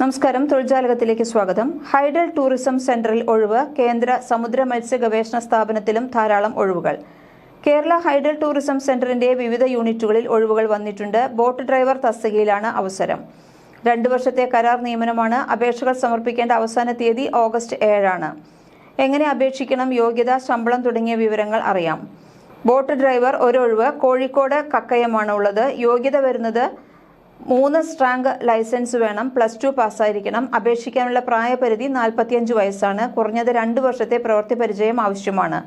നമസ്കാരം. തൊഴിൽജാലകത്തിലേക്ക് സ്വാഗതം. Hydel tourism സെന്ററിൽ ഒഴിവ് കേന്ദ്ര സമുദ്ര മത്സ്യ ഗവേഷണ സ്ഥാപനത്തിലും ധാരാളം ഒഴിവുകൾ. കേരള ഹൈഡൽ ടൂറിസം സെന്ററിന്റെ വിവിധ യൂണിറ്റുകളിൽ ഒഴിവുകൾ വന്നിട്ടുണ്ട്. ബോട്ട് ഡ്രൈവർ തസ്തികയിലാണ് അവസരം. രണ്ടു വർഷത്തെ കരാർ നിയമനമാണ് അപേക്ഷകൾ സമർപ്പിക്കേണ്ട അവസാന തീയതി ഓഗസ്റ്റ് ഏഴാണ്. എങ്ങനെ അപേക്ഷിക്കണം യോഗ്യത ശമ്പളം തുടങ്ങിയ വിവരങ്ങൾ അറിയാം. ബോട്ട് ഡ്രൈവർ ഒരൊഴിവ് കോഴിക്കോട് കക്കയമാണ് ഉള്ളത് യോഗ്യത വരുന്നത് മൂന്ന് സ്ട്രാങ്ക് ലൈസൻസ് വേണം പ്ലസ് ടു പാസ്സായിരിക്കണം. അപേക്ഷിക്കാനുള്ള പ്രായപരിധി നാൽപ്പത്തിയഞ്ച് വയസ്സാണ്. കുറഞ്ഞത് രണ്ട് വർഷത്തെ പ്രവൃത്തി പരിചയം ആവശ്യമാണ്.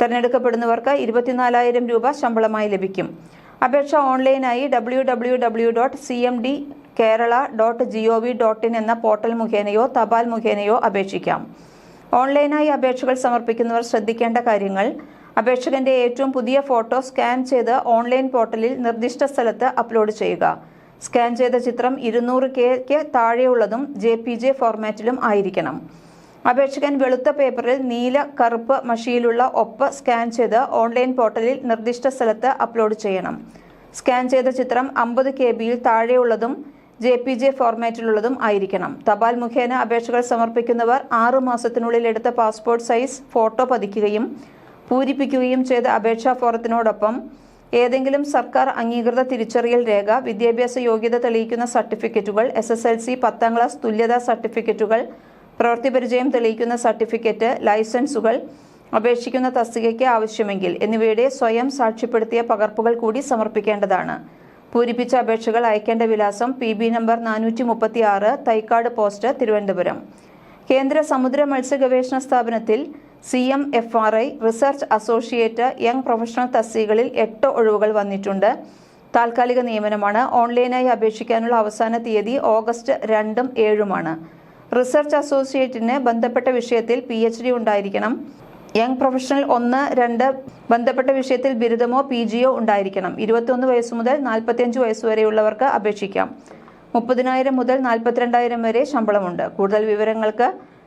തിരഞ്ഞെടുക്കപ്പെടുന്നവർക്ക് ഇരുപത്തിനാലായിരം രൂപ ശമ്പളമായി ലഭിക്കും. അപേക്ഷ ഓൺലൈനായി W W W dot C M D Kerala dot G O V dot in എന്ന പോർട്ടൽ മുഖേനയോ തപാൽ മുഖേനയോ അപേക്ഷിക്കാം. ഓൺലൈനായി അപേക്ഷകൾ സമർപ്പിക്കുന്നവർ ശ്രദ്ധിക്കേണ്ട കാര്യങ്ങൾ. അപേക്ഷകന്റെ ഏറ്റവും പുതിയ ഫോട്ടോ സ്കാൻ ചെയ്ത് ഓൺലൈൻ പോർട്ടലിൽ നിർദ്ദിഷ്ട സ്ഥലത്ത് അപ്ലോഡ് ചെയ്യുക. സ്കാൻ ചെയ്ത ചിത്രം ഇരുന്നൂറ് കെക്ക് താഴെയുള്ളതും ജെ പി ജെ ഫോർമാറ്റിലും ആയിരിക്കണം. അപേക്ഷകൻ വെളുത്ത പേപ്പറിൽ നീല കറുപ്പ് മഷിയിലുള്ള ഒപ്പ് സ്കാൻ ചെയ്ത് ഓൺലൈൻ പോർട്ടലിൽ നിർദ്ദിഷ്ട സ്ഥലത്ത് അപ്ലോഡ് ചെയ്യണം. സ്കാൻ ചെയ്ത ചിത്രം അമ്പത് കെ ബിയിൽ താഴെയുള്ളതും ജെ പി ജെ ഫോർമാറ്റിലുള്ളതും ആയിരിക്കണം. തപാൽ മുഖേന അപേക്ഷകൾ സമർപ്പിക്കുന്നവർ ആറു മാസത്തിനുള്ളിൽ എടുത്ത പാസ്പോർട്ട് സൈസ് ഫോട്ടോ പതിക്കുകയും പൂരിപ്പിക്കുകയും ചെയ്ത അപേക്ഷാ ഫോറത്തിനോടൊപ്പം ഏതെങ്കിലും സർക്കാർ അംഗീകൃത തിരിച്ചറിയൽ രേഖ വിദ്യാഭ്യാസ യോഗ്യത തെളിയിക്കുന്ന സർട്ടിഫിക്കറ്റുകൾ എസ് എസ് എൽ സി പത്താം ക്ലാസ് തുല്യതാ സർട്ടിഫിക്കറ്റുകൾ പ്രവൃത്തി പരിചയം തെളിയിക്കുന്ന സർട്ടിഫിക്കറ്റ് ലൈസൻസുകൾ അപേക്ഷിക്കുന്ന തസ്തികയ്ക്ക് ആവശ്യമെങ്കിൽ എന്നിവയുടെ സ്വയം സാക്ഷ്യപ്പെടുത്തിയ പകർപ്പുകൾ കൂടി സമർപ്പിക്കേണ്ടതാണ്. പൂരിപ്പിച്ച അപേക്ഷകൾ അയക്കേണ്ട വിലാസം പി ബി നമ്പർ നാനൂറ്റി മുപ്പത്തി ആറ് തൈക്കാട് പോസ്റ്റ് തിരുവനന്തപുരം. കേന്ദ്ര സമുദ്ര മത്സ്യ ഗവേഷണ സ്ഥാപനത്തിൽ C M F R I research associate young professional തസ്തികകളിൽ എട്ട് ഒഴിവുകൾ വന്നിട്ടുണ്ട്. താൽക്കാലിക നിയമനമാണ്. ഓൺലൈനായി അപേക്ഷിക്കാനുള്ള അവസാന തീയതി ഓഗസ്റ്റ് രണ്ടും ഏഴുമാണ്. റിസർച്ച് അസോസിയേറ്റിന് ബന്ധപ്പെട്ട വിഷയത്തിൽ പി എച്ച് ഡി ഉണ്ടായിരിക്കണം. യങ് പ്രൊഫഷണൽ ഒന്ന് രണ്ട് ബന്ധപ്പെട്ട വിഷയത്തിൽ ബിരുദമോ പി ജിയോ ഉണ്ടായിരിക്കണം. ഇരുപത്തിയൊന്ന് വയസ്സ് മുതൽ നാൽപ്പത്തിയഞ്ച് വയസ്സ് വരെയുള്ളവർക്ക് അപേക്ഷിക്കാം. മുപ്പതിനായിരം മുതൽ നാൽപ്പത്തിരണ്ടായിരം വരെ ശമ്പളമുണ്ട്. കൂടുതൽ വിവരങ്ങൾക്ക്